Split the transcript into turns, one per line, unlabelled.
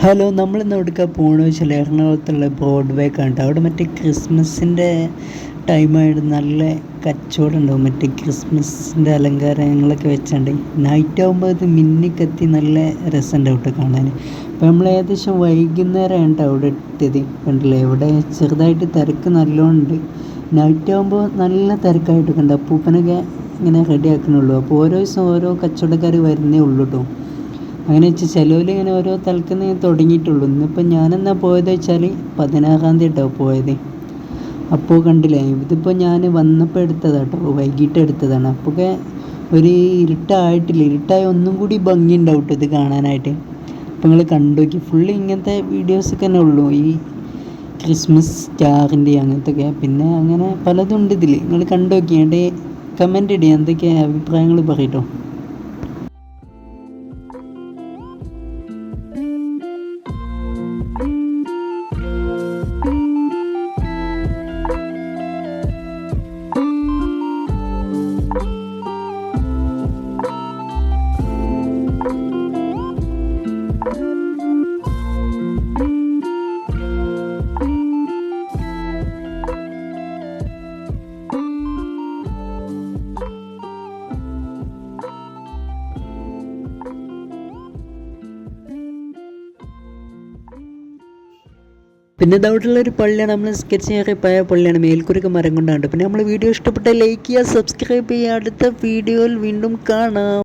Hello നമ്മൾ ഇന്ന് എടുക്കാൻ പോകണമെന്ന് വെച്ചാൽ എറണാകുളത്തുള്ള ബ്രോഡ്വേ കണ്ട് അവിടെ മറ്റേ ക്രിസ്മസിന്റെ ടൈമായിട്ട് നല്ല കച്ചവടം ഉണ്ടാവും. മറ്റേ ക്രിസ്മസിന്റെ അലങ്കാരങ്ങളൊക്കെ വെച്ചാണ്ട് നൈറ്റ് ആകുമ്പോൾ അത് മിന്നിക്കത്തി നല്ല രസമുണ്ടാവും കേട്ടോ കാണാൻ അപ്പോൾ നമ്മൾ ഏകദേശം വൈകുന്നേരമാണ് അവിടെ എത്തിയത്. കണ്ടില്ലേ? ഇവിടെ ചെറുതായിട്ട് തിരക്ക് നല്ലോണം ഉണ്ട് നൈറ്റ് ആകുമ്പോൾ നല്ല തിരക്കായിട്ട് കണ്ടു അപ്പൂപ്പനൊക്കെ ഇങ്ങനെ റെഡി ആക്കണുള്ളൂ. അപ്പോൾ ഓരോ ദിവസം ഓരോ കച്ചവടക്കാർ വരുന്നേ ഉള്ളൂ കേട്ടോ അങ്ങനെ വെച്ചാൽ ചിലവിൽ ഇങ്ങനെ ഓരോ തലക്കുന്ന തുടങ്ങിയിട്ടുള്ളൂ. ഇന്നിപ്പോൾ ഞാനെന്നാ പോയത് വെച്ചാൽ പതിനാറാം തീയതി കേട്ടോ പോയത്. അപ്പോൾ കണ്ടില്ലേ ഇതിപ്പോൾ ഞാൻ വന്നപ്പോൾ എടുത്തതാണ് കേട്ടോ വൈകിട്ട് എടുത്തതാണ്. അപ്പോൾ ഒരു ഇരുട്ടായിട്ടില്ല ഇരുട്ടായ ഒന്നും കൂടി ഭംഗി ഉണ്ടാവും കേട്ടോ ഇത് കാണാനായിട്ട്. അപ്പോൾ നിങ്ങൾ കണ്ടു നോക്കി ഫുള്ള് ഇങ്ങനത്തെ വീഡിയോസൊക്കെ തന്നെ ഉള്ളൂ. ഈ ക്രിസ്മസ് സ്റ്റാറിന്റെ അങ്ങനത്തെ ഒക്കെ പിന്നെ അങ്ങനെ പലതും ഉണ്ട് ഇതിൽ നിങ്ങൾ കണ്ടു നോക്കി എന്നിട്ട് കമന്റ് ഇടുക എന്തൊക്കെയാണ് അഭിപ്രായങ്ങൾ പറയട്ടോ പിന്നെ ഇതായിട്ടുള്ള ഒരു പള്ളിയാണ്. നമ്മൾ സ്കെച്ച് ചെയ്യാൻ പഴയ പള്ളിയാണ്. മേൽക്കുരുക്ക് മരം കൊണ്ടാണ്. പിന്നെ നമ്മൾ വീഡിയോ ഇഷ്ടപ്പെട്ട ലൈക്ക് ചെയ്യുക സബ്സ്ക്രൈബ് ചെയ്യുക. അടുത്ത വീഡിയോയിൽ വീണ്ടും കാണാം.